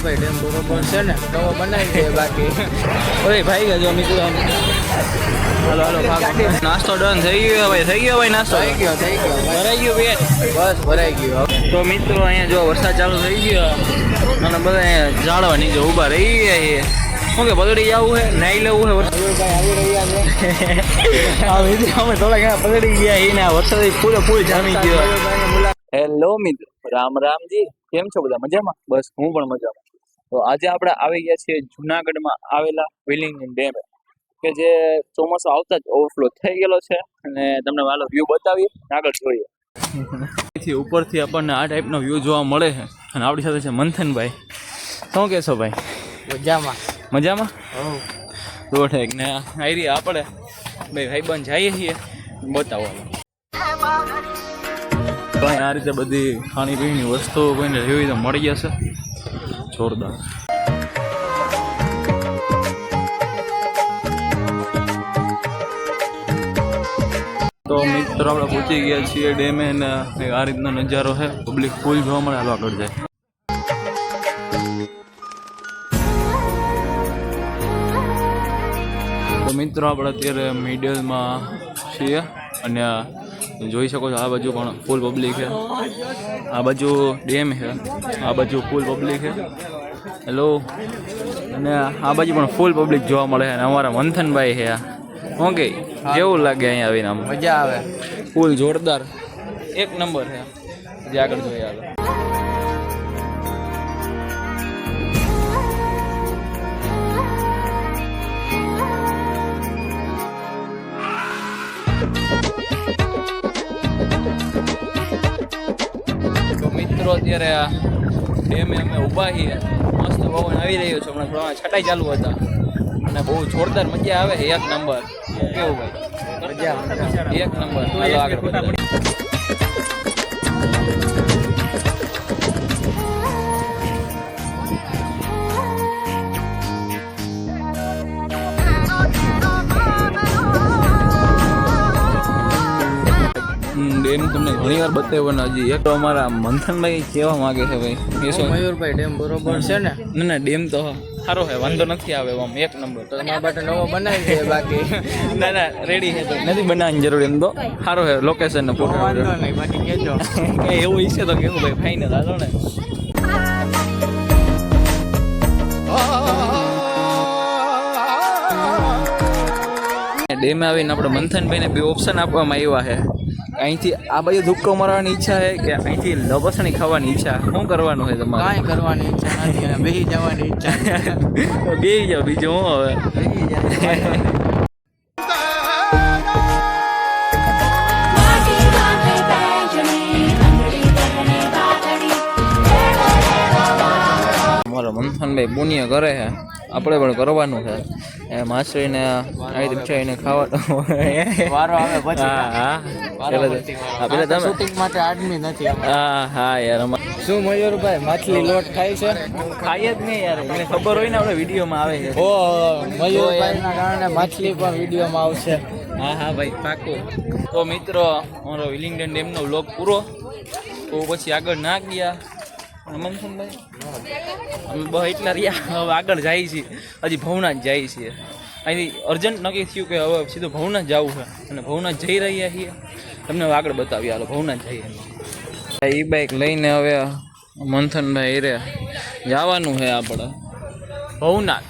મયુરભાઈ dam બરોબર છે ને નવો બનાવી દે બાકી. ઓય ભાઈ ગયો મિત્રો. હાલો હાલો નાસ્તો ડન થઈ ગયો ભાઈ થઈ ગયો ભાઈ નાસ્તો? થઈ ગયો થઈ ગયો. ભરાઈ ગયો પેટ બસ ભરાઈ ગયો. તો મિત્રો અહીંયા જો વરસાદ ચાલુ થઈ ગયો. અને બધા અહીંયા જાળવા નીચે ઊભા રહી ગયા છે. શું કે પદડી જવું છે? નાઈ લેવું છે વરસાદ? અમે થોડા ઘણા પલળી ગયા એને આ વરસાદ પૂરેપૂરી જામી ગયો. હેલો મિત્રો. રામ રામજી. કેમ છો બધા? મજામાં? બસ હું પણ મજામાં. તો આજે આપણે આવી ગયા છીએ જુનાગઢમાં આવેલા વિલિંગ ડેમ કે જે ચોમાસું આવતા જ ઓવરફ્લો થઈ ગયેલો છે અને તમને વાલો વ્યૂ બતાવીએ. આગળ જોઈએ. થી ઉપરથી આપણને આ ટાઈપનો વ્યૂ જોવા મળે છે. અને આપણી સાથે છે મંથનભાઈ. શું કહેશો ભાઈ? મજામાં. મજામાં? હવ તો ઠીક ને આયરી આપણે. ભાઈ ભાઈબંધ જઈએ છીએ. બતાવો. ભાઈ આ રીતે બધી ખાણી પીણીની વસ્તુઓ કોઈને લેવી તો મળી જશે. જોરદાર તો મિત્રો, આપણે પહોંચી ગયા છીએ ડેમે ને આ રીતનો નજારો છે. પબ્લિક ફૂલ જોવા મળે, હાલો આગળ જાય. તો મિત્રો, આપણે અત્યારે મિડલમાં છીએ અને જોઈ શકો છો, આ બાજુ પણ ફૂલ પબ્લિક છે. આ બાજુ ડેમ છે. આ બાજુ ફૂલ પબ્લિક છે. હેલો અને આ બાજુ પણ ફૂલ પબ્લિક જોવા મળે છે અને અમારા મંથનભાઈ છે શું કે કેવું લાગે અહીંયા આવીને આમ. મજા આવે. ફૂલ જોરદાર. એક નંબર છે. જે આગળ જોઈએ આગળ. મિત્રો અત્યારે આ ડેમે અમે ઊભા છીએ. મસ્ત પવન આવી રહ્યો છે. હમણાં થોડા છટાઈ ચાલુ હતા. અને બહુ જોરદાર મજા આવે છે. એક નંબર. કેવું ભાઈ? મજા એક નંબર. આગળ. ડેમ તમને ઘણી વાર બતાવ્યો ને હજી એક તો અમારા મંથનભાઈ કેવા માંગે છે ભાઈ એ મયુરભાઈ ડેમ બરોબર છે ને? ના ના ડેમ તો સારો છે વાંધો નથી આવે આમ એક નંબર. તો તમારા માટે નવો બનાવી છે બાકી. ના ના રેડી છે તો. નથી બનાવવાની જરૂર એમ તો. સારો છે લોકેશન ને ફોટો વાંધો નહીં બાકી કેજો કઈ એવું ઈચ્છે તો કેવું ભાઈ ફાઈનલ હાલો ને. ડેમે આવીને આપણે મંથનભાઈને બે ઓપ્શન આપવામાં આવ્યા છે. અહીંથી આ બાજુ ધુક્કો મારવાની ઈચ્છા છે કે અહીંથી લપસણી ખાવાની ઈચ્છા? શું કરવાનું છે તમારે? કાંઈ કરવાની ઈચ્છા નથી અને બેસી જવાની ઈચ્છા. બે જાઓ બીજું હું હવે? અમારો મંથનભાઈ બુનિયા કરે છે. આપણે પણ કરવાનું છે. એ માછલીને આવી રીતે ખાવાનું વારો આવે પછી. હા હા. પેલા તમે. શૂટિંગ માટે આદમી નથી હા હા યાર અમારે શું મયુરભાઈ માછલી લોટ ખાય છે? ખાઈએ જ નહીં યાર મને ખબર હોય ને આપણે વિડીયોમાં આવે છે. ઓ મયુરભાઈના કારણે માછલી પણ વિડીયોમાં આવશે. હા હા ભાઈ પાકું. તો મિત્રો અમારો વિલિંગડન ડેમનો વ્લોગ પૂરો. તો પછી આગળ ના ગયા. અમે બસ એટલા રહ્યા. હવે આગળ જાય છીએ. હજી ભવનાથ જાય છીએ. અહીંથી અર્જન્ટ નક્કી થયું કે હવે સીધું ભવનાથ જવું છે. અને ભવનાથ જઈ રહ્યા છીએ. તમને હવે આગળ બતાવીએ. હાલો ભવનાથ જઈએ. એ બાઈક લઈને હવે મંથનભાઈ રે જવાનું છે આપણે ભવનાથ.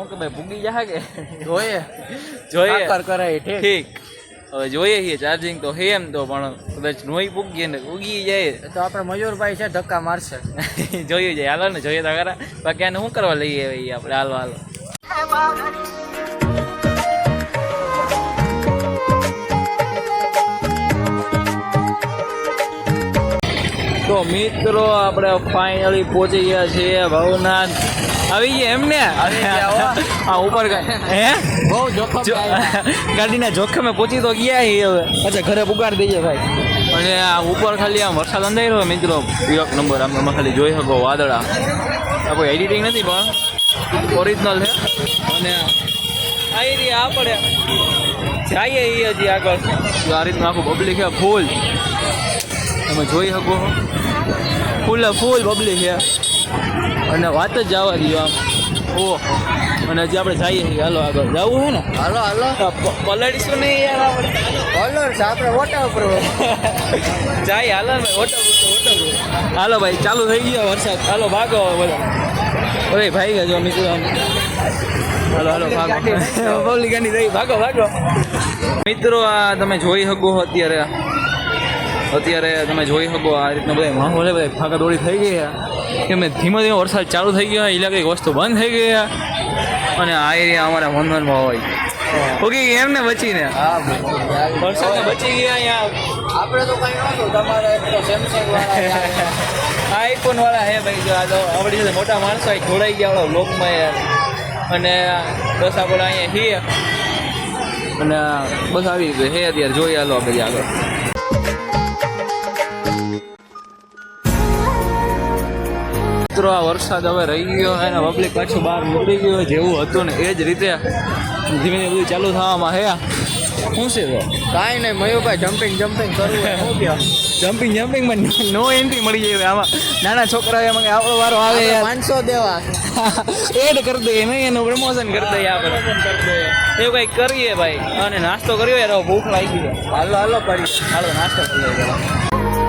ઓકે ભાઈ ભૂગી જાય કે? જોઈએ. જોઈએ. ઠીક. હવે જોઈએ છીએ ચાર્જિંગ તો હે એમ તો પણ કદાચ નોઈ પૂગીએ ને ઉગી જાય. તો આપણે મયુરભાઈ છે ધક્કા મારશે. જોયું જાય હાલો ને જોઈએ તો ખરા બાકી આને શું કરવા લઈએ આપણે? હાલો હાલો. તો મિત્રો આપણે ફાઇનલી પહોંચી ગયા છીએ ભવનાથ. આવી ગયા એમને? હો. ઉપર. હે? બહુ જોખમ ગાડીના જોખમે પહોંચી તો ગયા હવે. અચ્છા ઘરે પુગાડી દઈએ ભાઈ. અને આ ઉપર ખાલી આમ વરસાદ અંદાઈ રહ્યો મિત્રો. એક નંબર આમ તમે ખાલી જોઈ શકો વાદળા. આ કોઈ એડિટિંગ નથી પણ ઓરિજિનલ છે. અને આ એરિયા આપણે જઈએ એ હજી આગળ. આ રીતનું આખું પબ્લિક છે ફૂલ તમે જોઈ શકો ફૂલ ફૂલ પબ્લિક છે. અને વાત જ જવા દો આમ. ઓહો અને હજી આપણે જઈએ છીએ. હાલો આગળ. જવું હે ને? હાલો હાલો. પલડીશું નહીં યાર આપણે. છે આપણે ઓટા ઉપર જાય હાલો ને ભાઈ ઉપર હાલો ભાઈ ચાલુ થઈ ગયો વરસાદ. હાલો ભાગો બધા. અરે ભાઈ ગયા જો મિત્રો આમ. હાલો હાલો ભાગો. પબ્લિક ગાડી થઈ ભાગો ભાગો. મિત્રો આ તમે જોઈ શકો અત્યારે. અત્યારે તમે જોઈ શકો આ રીતના બધા માહોલ બધા ભાગા દોડી થઈ ગઈ છે કેમ મેં ધીમે ધીમે વરસાદ ચાલુ થઈ ગયો એટલે કંઈક વસ્તુ બંધ થઈ ગઈ અને આ એરિયા અમારા વંદનમાં હોય. ઓકે એમ ને બચીને. હા વરસાદને બચી ગયા અહીંયા. આપણે તો કંઈ નહોતું તમારે સેમસંગ આઈફોન વાળા હે ભાઈ જો આ તો આપણી સાથે મોટા માણસો જોડાઈ ગયા બ્લોગમાં યાર અને બસ આપણે અહીંયા છીએ. અને બસ આવી રીતે હે અત્યારે જોઈ આલો આપણે આગળ. મિત્રો આ વરસાદ હવે રહી ગયો અને પબ્લિક પાછું બહાર નીકળી ગયો જેવું હતું ને એ જ રીતે ધીમે ધીમે બધું ચાલુ થવામાં હે શું છે તો? કાંઈ નહીં મયુભાઈ જમ્પિંગ જમ્પિંગ કરવું હોય. શું કહો? જમ્પિંગ જમ્પિંગમાં નો એન્ટ્રી મળી જાય આમાં. નાના છોકરા એમાં આપણો વારો આવે પાંચસો દેવા. એડ કરી દઈએ નહીં એનું પ્રમોશન કરી દઈએ આપણે. એવું કંઈક કરીએ ભાઈ. અને નાસ્તો કર્યો યાર ભૂખ લાગી ગયો હાલો હાલો પડી. હાલો નાસ્તો કરી લઈએ.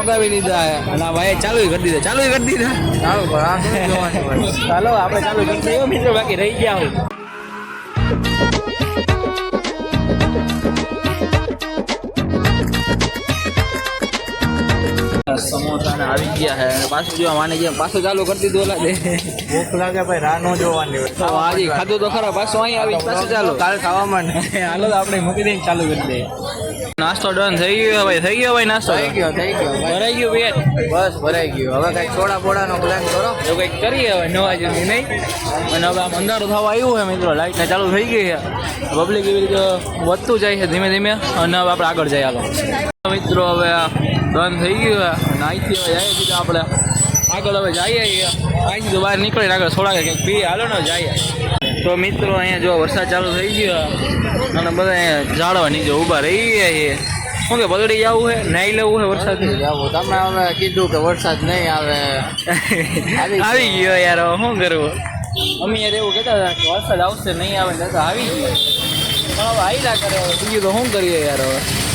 મગાવી લીધા અને ભાઈ ચાલુ કરી દીધા. ચાલુ કરી દીધા. ચાલો પણ ચાલો આપણે ચાલુ કરી દઈએ મિત્રો બાકી રહી ગયા હું. આવી ગયા હે. પાછું જોવા માને જેમ પાછું ચાલુ કરી દીધું ઓલા દે. ભૂખ લાગે ભાઈ રાહ નો જોવાની હોય. તો આજે ખાધું તો ખરા પાછું અહીં આવી પાછું ચાલુ. કાલ ખાવામાં હાલો તો આપણે મૂકી દઈને ચાલુ કરી દઈએ. નાસ્તો ડન થઈ ગયો ભાઈ થઈ ગયો ભાઈ નાસ્તો? થઈ ગયો થઈ ગયો ભરાઈ ગયું પેટ બસ ભરાઈ ગયું. હવે કઈ થોડા બોડાનો પ્લાન કરો. એવું કંઈક કરીએ હવે નવા જેવી નહીં. અને હવે આમ અંધારું થવા આવ્યું છે મિત્રો લાઈટ ને ચાલુ થઈ ગઈ છે. પબ્લિક એવી રીતે વધતું જાય છે ધીમે ધીમે. અને હવે આપણે આગળ જઈએ હાલો મિત્રો હવે બંધ થઈ ગયું છે. અહીંથી હવે જઈએ બીજા આપણે. આગળ હવે જઈએ અહીંથી તો બહાર નીકળીને આગળ થોડાક કંઈક પી હાલો ને જઈએ. તો મિત્રો અહીંયા જો વરસાદ ચાલુ થઈ ગયો અને બધા અહીંયા ઝાડવા નીચે ઊભા રહી ગયા છીએ શું કે પલળી જવું છે? નહીં લેવું છે વરસાદથી? જવું. તમે અમે કીધું કે વરસાદ નહીં આવે. આવી ગયો યાર હવે શું કરવું? અમે યાર એવું કહેતા હતા કે વરસાદ આવશે નહીં આવે ને તો આવી ગયો. પણ હવે આઈલા કરે બીજું તો શું કરીએ યાર હવે?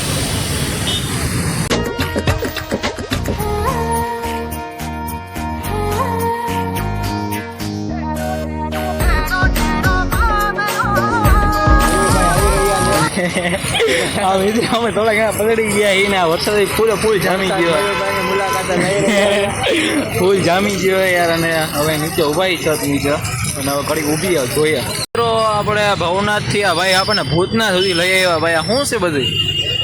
હા વિધિ અમે થોડા ઘણા પકડી ગયા એને આ વરસાદ પૂરો ફૂલ જામી ગયો. મુલાકાતે. ફૂલ જામી ગયો યાર અને હવે નીચે ઊભા છત નીચે. અને હવે કડીક ઊભી આવ જોઈએ. મિત્રો આપણે ભવનાથથી આ ભાઈ આપણને ભૂતનાથ સુધી લઈ આવ્યા. ભાઈ આ શું છે બધું?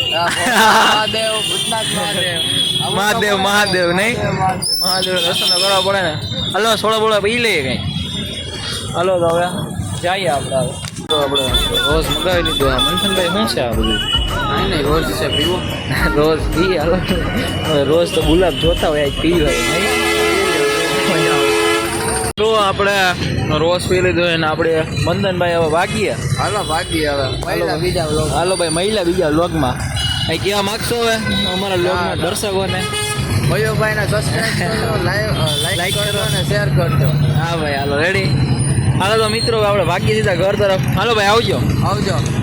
મહાદેવ ભૂતનાથ મહાદેવ. મહાદેવ મહાદેવ નહીં? મહાદેવ દર્શન કરવા પડે ને. હલો સોળા બોળા પી લઈએ કઈ. હલો તો હવે જઈએ આપણે હવે. આપણે રોજ મગાવી લીધું. આ મનસનભાઈ શું છે આ બધું? નહીં નહીં રોજ છે પીવો. રોજ પી હાલો. રોજ તો ગુલાબ જોતા હોય પી હોય. તો આપણે રોજ પી લીધો અને આપણે મંદનભાઈ હવે વાગીએ. હાલો વાગી હવે. બીજા હાલો ભાઈ મહિલા બીજા વ્લોગમાં અહીં કેવા માગશો હવે? અમારા વ્લોગના. દર્શકોને. મયુરભાઈને સબસ્ક્રાઇબ કરો લાઈક કરો. અને શેર કરજો. હા ભાઈ હાલો રેડી હાલો તો મિત્રો આપણે ભાગી દીધા ઘર તરફ. હાલો ભાઈ આવજો. આવજો.